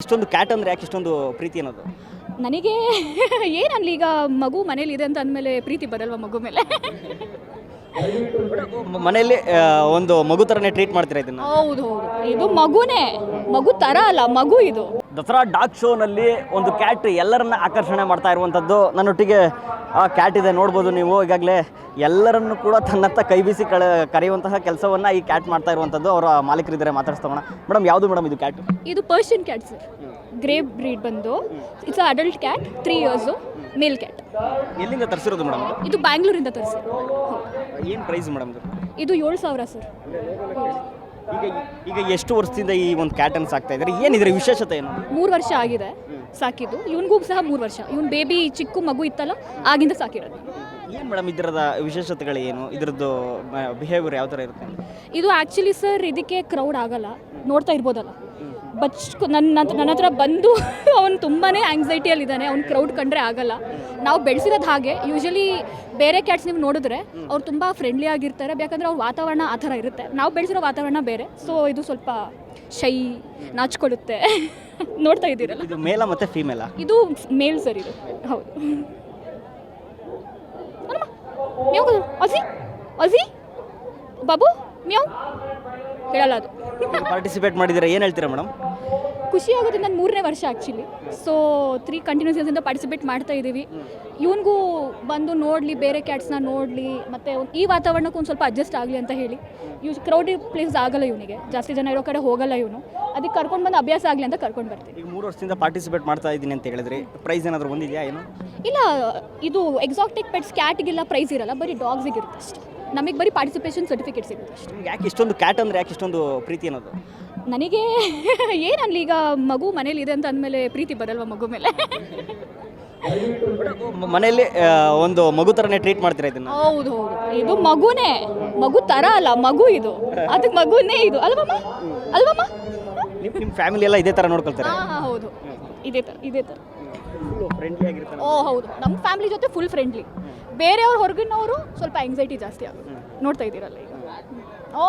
ಇಷ್ಟೊಂದು ಕ್ಯಾಟ್ ಅಂದ್ರೆ ಯಾಕೆ ಇಷ್ಟೊಂದು ಪ್ರೀತಿ ಅನ್ನೋದು? ನನಗೆ ಏನಲ್ಲ ಈಗ ಮಗು ಮನೇಲಿ ಇದೆ ಅಂತ ಅಂದಮೇಲೆ ಪ್ರೀತಿ ಬರಲ್ವಾ ಮಗು ಮೇಲೆ? ಮ- ಮನೆಯಲ್ಲಿ ಆ, ಒಂದು ಮಗು ಥರನೇ ಟ್ರೀಟ್ ಮಾಡ್ತೀರಾ ಇದನ್ನು? ಹೌದು ಹೌದು. ಇದು ಮಗುನೇ. ಮಗು ಥರ ಅಲ್ಲ ಮಗು ಇದು. ದಸರಾ ಡಾಗ್ ಶೋನಲ್ಲಿ ಒಂದು ಕ್ಯಾಟ್ ಎಲ್ಲರನ್ನ ಆಕರ್ಷಣೆ ಮಾಡ್ತಾ ಇರುವಂಥದ್ದು. ನನ್ನೊಟ್ಟಿಗೆ ಆ ಕ್ಯಾಟ್ ಇದೆ ನೋಡ್ಬೋದು ನೀವು. ಈಗಾಗಲೇ ಎಲ್ಲರನ್ನು ಕೂಡ ತನ್ನತ್ತ ಕೈ ಬೀಸಿ ಕಳ ಕರೆಯುವಂತಹ ಕೆಲಸವನ್ನು ಈ ಕ್ಯಾಟ್ ಮಾಡ್ತಾ ಇರುವಂಥದ್ದು. ಅವರ ಮಾಲೀಕರಿದ್ದಾರೆ ಮಾತಾಡ್ಸ್ತಾವಣ. ಮೇಡಮ್ ಯಾವುದು ಮೇಡಮ್ ಇದು ಕ್ಯಾಟ್? ಇದು Persian cat sir. Grey breed ಬಂದು it's adult cat three years male cat ಎಲ್ಲಿಂದ ತರಿಸಿರೋದು ಮೇಡಮ್ ಇದು? ಬ್ಯಾಂಗ್ಳೂರಿಂದ ತರಿಸಿ. ಏನು ಪ್ರೈಸ್ ಮೇಡಮ್ ಇದು? ಏಳು ಸಾವಿರ ಸರ್. ಈಗ ಈಗ ಎಷ್ಟು ವರ್ಷದಿಂದ ಈ ಒಂದು ಕ್ಯಾಟನ್ ಸಾಕ್ತಾ ಇದ್ದಾರೆ? ಏನಿದ್ರೆ ವಿಶೇಷತೆ ಏನು? ಮೂರು ವರ್ಷ ಆಗಿದೆ ಸಾಕಿದ್ದು. ಇವನಿಗೂ ಸಹ ಮೂರು ವರ್ಷ. ಇವನ್ ಬೇಬಿ ಚಿಕ್ಕ ಮಗು ಇತ್ತಲ್ಲ ಆಗಿಂದ ಸಾಕಿರೋದು. ಏನು ಮೇಡಮ್ ಇದರದ ವಿಶೇಷತೆಗಳು ಏನು? ಇದರದ್ದು ಬಿಹೇವಿಯರ್ ಯಾವ ಥರ ಇರುತ್ತೆ? ಇದು ಆ್ಯಕ್ಚುಲಿ ಸರ್ ಇದಕ್ಕೆ ಕ್ರೌಡ್ ಆಗಲ್ಲ. ನೋಡ್ತಾ ಇರ್ಬೋದಲ್ಲ. ಬಚ್ ನನ್ನ ನನ್ನ ಹತ್ರ ಬಂದು ಅವನು ತುಂಬಾ ಆಂಗ್ಸೈಟಿಯಲ್ಲಿದ್ದಾನೆ ಅವ್ನು ಕ್ರೌಡ್ ಕಂಡ್ರೆ ಆಗಲ್ಲ. ನಾವು ಬೆಳೆಸಿರೋದು ಹಾಗೆ. ಯೂಶಲಿ ಬೇರೆ ಕ್ಯಾಟ್ಸ್ ನೀವು ನೋಡಿದ್ರೆ ಅವ್ರು ತುಂಬ ಫ್ರೆಂಡ್ಲಿ ಆಗಿರ್ತಾರೆ. ಯಾಕಂದರೆ ಅವ್ರ ವಾತಾವರಣ ಆ ಥರ ಇರುತ್ತೆ. ನಾವು ಬೆಳೆಸಿರೋ ವಾತಾವರಣ ಬೇರೆ. ಸೊ ಇದು ಸ್ವಲ್ಪ ಶೈ ನಾಚಿಕೊಳ್ಳುತ್ತೆ ನೋಡ್ತಾ ಇದ್ದೀರಲ್ಲ? ಇದು ಮೇಲ ಮತ್ತು ಫೀಮೇಲಾ ಇದು ಮೇಲ್ ಸರ್ ಇದು. ಹೌದು. ಅಸಿ ಮ್ಯಾವ್ ಅಸಿ ಅಜಿ? ಬಾಬು ಮ್ಯಾವ್? ಹೇಳಲ್ಲ ಅದು. ಪಾರ್ಟಿಸಿಪೇಟ್ ಮಾಡಿದ್ದೀರಾ? ಏನು ಹೇಳ್ತೀರಾ ಮೇಡಮ್? ಖುಷಿ ಆಗುತ್ತೆ ನಾನು ಮೂರನೇ ವರ್ಷ ಆ್ಯಕ್ಚುಲಿ ಸೊ ತ್ರೀ ಕಂಟಿನ್ಯೂಸ್ ಇಂದ ಪಾರ್ಟಿಸಿಪೇಟ್ ಮಾಡ್ತಾ ಇದ್ದೀವಿ. ಇವನಿಗೂ ಬಂದು ನೋಡಲಿ ಬೇರೆ ಕ್ಯಾಟ್ಸ್ನ ನೋಡಲಿ ಮತ್ತು ಈ ವಾತಾವರಣಕ್ಕೂ ಒಂದು ಸ್ವಲ್ಪ ಅಡ್ಜಸ್ಟ್ ಆಗಲಿ ಅಂತ ಹೇಳಿ. ಯೂಸ್ ಕ್ರೌಡಿ ಪ್ಲೇಸ್ ಆಗಲ್ಲ ಇವನಿಗೆ. ಜಾಸ್ತಿ ಜನ ಇರೋ ಕಡೆ ಹೋಗಲ್ಲ ಇವನು. ಅದಕ್ಕೆ ಕರ್ಕೊಂಡು ಬಂದು ಅಭ್ಯಾಸ ಆಗಲಿ ಅಂತ ಕರ್ಕೊಂಡು ಬರ್ತೀನಿ. ಈಗ ಮೂರು ವರ್ಷದಿಂದ ಪಾರ್ಟಿಸಿಪೇಟ್ ಮಾಡ್ತಾ ಇದ್ದೀನಿ ಅಂತ ಹೇಳಿದ್ರೆ. ಪ್ರೈಸ್ ಏನಾದರೂ ಬಂದಿದೆಯಾ ಏನು? ಇಲ್ಲ ಇದು ಎಕ್ಸಾಕ್ಟಿಕ್ ಪೆಟ್ಸ್ ಕ್ಯಾಟ್ಗೆಲ್ಲ ಪ್ರೈಸ್ ಇರಲ್ಲ ಬರೀ ಡಾಗ್ಸಿಗೆ ಇರುತ್ತೆ ಅಷ್ಟೇ. ನಮಗೆ ಬರೀ ಪಾರ್ಟಿಸಿಪೇಷನ್ ಸರ್ಟಿಫಿಕೇಟ್ ಸಿಗುತ್ತೆ ಅಷ್ಟೇ. ನಿಮ್ಗೆ ಯಾಕೆ ಇಷ್ಟೊಂದು ಕ್ಯಾಟ್ ಅಂದ್ರೆ ಯಾಕೆ ಇಷ್ಟೊಂದು ಪ್ರೀತಿ ಅನ್ನೋದು? ನನಗೆ ಏನಲ್ಲಿ ಈಗ ಮಗು ಮನೇಲಿ ಇದೆ ಅಂತ ಅಂದಮೇಲೆ ಪ್ರೀತಿ ಬರಲ್ವಾ ಮಗು ಮೇಲೆ? ಮ- ಮನೆಯಲ್ಲಿ ಆ, ಒಂದು ಮಗು ಥರನೇ ಟ್ರೀಟ್ ಮಾಡ್ತೀರಾ ಇದನ್ನ? ಹೌದು ಹೌದು. ಇದು ಮಗುನೇ. ಮಗು ತರ ಅಲ್ಲ ಮಗು ಇದು. ಅದಕ್ಕೆ ಮಗುನೇ ಇದು. ಅಲ್ವಮ್ಮ ಅಲ್ವಮ್ಮ ನಿಮ್ಮ ನಿಮ್ಮ ಫ್ಯಾಮಿಲಿ ಎಲ್ಲ ಇದೇ ಥರ ನೋಡ್ಕೊಳ್ತಾರೆ. ಹಾಂ ಹೌದು. ಇದೇ ಥರ ಇದೇ ಥರ ಆಗಿರ್ತಾರೆ ಓ ಹೌದು. ನಮ್ಮ ಫ್ಯಾಮಿಲಿ ಜೊತೆ ಫುಲ್ ಫ್ರೆಂಡ್ಲಿ ಬೇರೆಯವ್ರ ಹೊರಗಿನವರು ಸ್ವಲ್ಪ ಆಂಗ್ಸೈಟಿ ಜಾಸ್ತಿ ಆಗುತ್ತೆ. ನೋಡ್ತಾ ಇದ್ದೀರಲ್ಲ ಈಗ. ಓ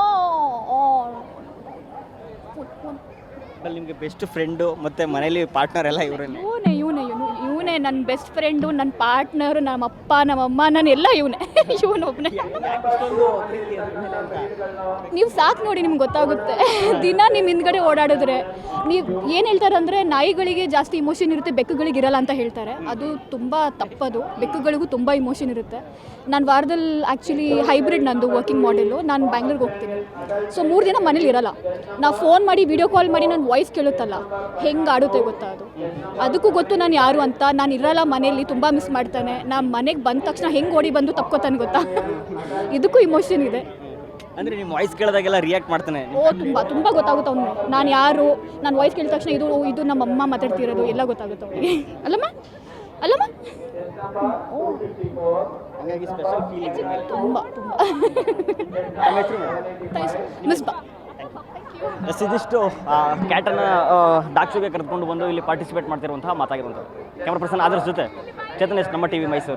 ಓ ಅಲ್ಲಿ ನಿಮಗೆ ಬೆಸ್ಟ್ ಫ್ರೆಂಡು ಮತ್ತು ಮನೇಲಿ ಪಾರ್ಟ್ನರ್ ಎಲ್ಲ ಇವರೇನೆ? ಇವನೇ ಇವನೇ, ಇವನು, ಇವನೇ ನನ್ನ ಬೆಸ್ಟ್ ಫ್ರೆಂಡು ನನ್ನ ಪಾರ್ಟ್ನರು ನಮ್ಮ ಅಪ್ಪ, ನಮ್ಮ ಅಮ್ಮ, ನಾನು ಎಲ್ಲ ಇವನೇ. ಇವನೊಬ್ಬನೇ ನೀವು ಸಾಕು ನೋಡಿ, ನಿಮ್ಗೆ ಗೊತ್ತಾಗುತ್ತೆ. ದಿನ ನಿಮ್ಮ ಹಿಂದ್ಗಡೆ ಓಡಾಡಿದ್ರೆ, ನೀವು ಏನು ಹೇಳ್ತಾರೆ ಅಂದರೆ ನಾಯಿಗಳಿಗೆ ಜಾಸ್ತಿ ಇಮೋಷನ್ ಇರುತ್ತೆ, ಬೆಕ್ಕುಗಳಿಗೆ ಇರಲ್ಲ ಅಂತ ಹೇಳ್ತಾರೆ. ಅದು ತುಂಬ ತಪ್ಪದು. ಬೆಕ್ಕುಗಳಿಗೂ ತುಂಬ ಇಮೋಷನ್ ಇರುತ್ತೆ. ನಾನು ವಾರದಲ್ಲಿ ಆ್ಯಕ್ಚುಲಿ ಹೈಬ್ರಿಡ್ ನಂದು ವರ್ಕಿಂಗ್ ಮಾಡೆಲು ನಾನು ಬ್ಯಾಂಗ್ಳೂರ್ಗೆ ಹೋಗ್ತೀನಿ. ಸೊ ಮೂರು ದಿನ ಮನೇಲಿ ಇರಲ್ಲ. ನಾವು ಫೋನ್ ಮಾಡಿ ವಿಡಿಯೋ ಕಾಲ್ ಮಾಡಿ ನನ್ನ ವಾಯ್ಸ್ ಕೇಳುತ್ತಲ್ಲ ಹೆಂಗೆ ಆಡುತ್ತೆ ಗೊತ್ತಾ ಅದು? ಅದಕ್ಕೂ ಗೊತ್ತು ನಾನು ಯಾರು ಅಂತ. ನಾನು ಇರಲ್ಲ ಮನೆಯಲ್ಲಿ ತುಂಬ ಮಿಸ್ ಮಾಡ್ತಾನೆ. ನಾನು ಮನೆಗೆ ಬಂದ ತಕ್ಷಣ ಹೆಂಗೆ ಓಡಿ ಬಂದು ತಪ್ಕೋತಾನೆ ಗೊತ್ತಾ? ಇದಕ್ಕೂ ಇಮೋಷನ್ ಇದೆ. ಅಂದ್ರೆ ನಿಮ್ಮ ವಾಯ್ಸ್ ಕೇಳಿದಾಗೆಲ್ಲ ರಿಯಾಕ್ಟ್ ಮಾಡ್ತಾನೆ. ಓ ತುಂಬ ತುಂಬ ಗೊತ್ತಾಗುತ್ತೆ ಅವ್ನು ನಾನು ಯಾರು ನಾನು ವಾಯ್ಸ್ ಕೇಳಿದ ತಕ್ಷಣ ಇದು ಇದು ನಮ್ಮ ಅಮ್ಮ ಮಾತಾಡ್ತಿರೋದು ಎಲ್ಲ ಗೊತ್ತಾಗುತ್ತೆ ಅವನಿಗೆ. ಅಲ್ಲಮ್ಮ? ಅಲ್ಲಮ್ಮ? ತುಂಬ ತುಂಬ. ಮಿಸ್ ಬಾ ಎಸ್ ಇದಿಷ್ಟು ಕ್ಯಾಟನ್ನು ಕರೆದುಕೊಂಡು ಬಂದು ಇಲ್ಲಿ ಪಾರ್ಟಿಸಿಪೇಟ್ ಮಾಡ್ತಿರುವಂತಹ ಮಾತಾಗಿರುವಂಥದ್ದು. ಕ್ಯಾಮ್ರಾ ಪರ್ಸನ್ ಅದರ ಜೊತೆ ಚೇತನೇಶ್ ನಮ್ಮ ಟಿ ವಿ ಮೈಸೂರು